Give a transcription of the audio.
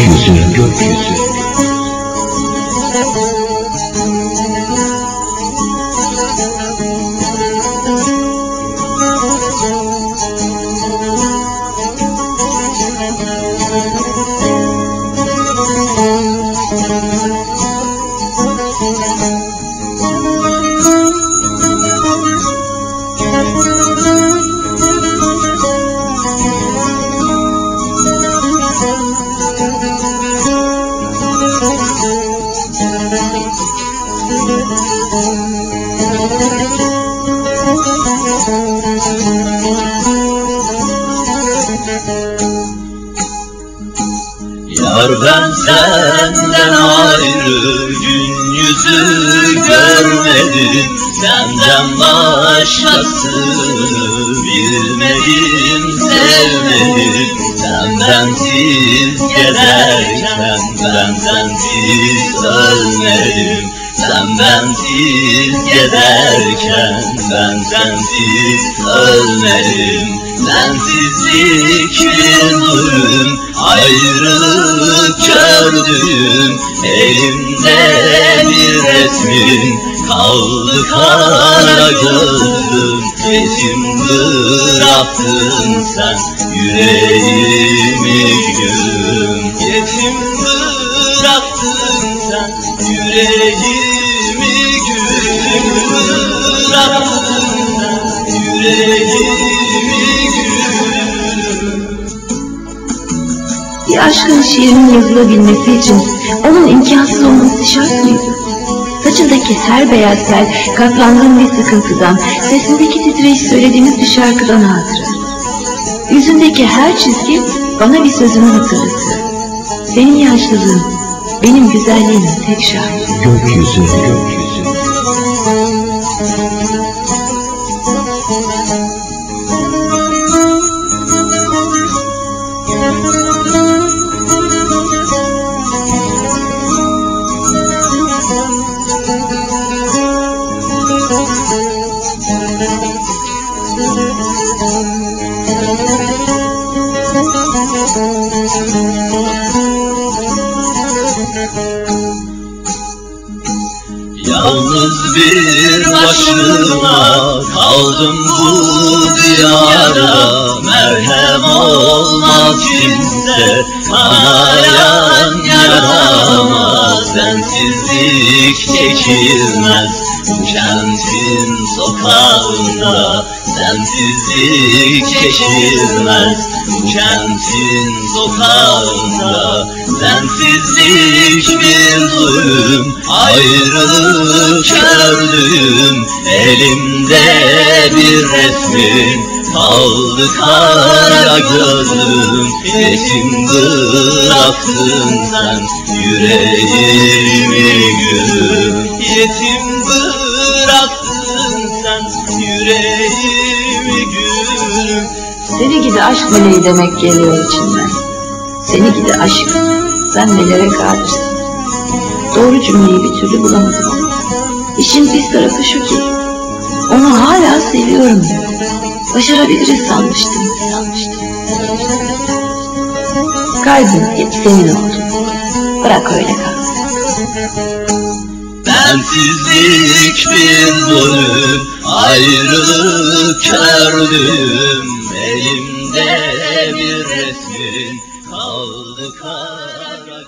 교수님도 교. Yar senden ayrı gün yüzü görmedim Senden başkasını bilmedim, sevmedim Sen bensiz gezerken ben sensiz ölmedim Sen bensiz gezerken ben sensiz ölmedim. Sensizlik bir zulüm, ayrılık kördüm Elimde bir resmin kaldı kara gözlüm Yetim bıraktın sen yüreğimi gülüm. Yetim bıraktın sen yüreğimi Bir aşkın şiirinin yazılabilmesi için onun imkansız olması şart mıydı? Saçındaki her beyaz tel katlandığım bir sıkıntıdan, sesindeki titreyiş söylediğimiz bir şarkıdan hatıra. Yüzündeki her çizgi bana bir sözünü hatırlatır. Benim yaşlılığım, benim güzelliğimin tek şahidi. gökyüzü gökyüzü Yalnız bir başıma kaldım bu diyara. Merhem olmaz kimse kanayan yarama. Sensizlik çekilmez kentin sokağında Sensizlik çekilmez. Kentin sokağında Sensizlik bir zulüm ayrılık kördüm Elimde bir resmin. Kaldı kara gözüm Yetim bıraktın sen yüreğimi gülüm Yetim bıraktın sen yüreğimi gülüm Seni gidi aşk meleği demek geliyor içimden. Seni gidi aşk, sen nelere kadirsin. Doğru cümleyi bir türlü bulamadım. İşin pis tarafı şu ki, onu hala seviyorum. Başarabiliriz sanmıştım, sanmıştım. Kalbim hep senin oldu. Bırak öyle kalsın. Sensizlik bir zulüm Ayrılık kördüm Elimde bir resmin Kaldı kara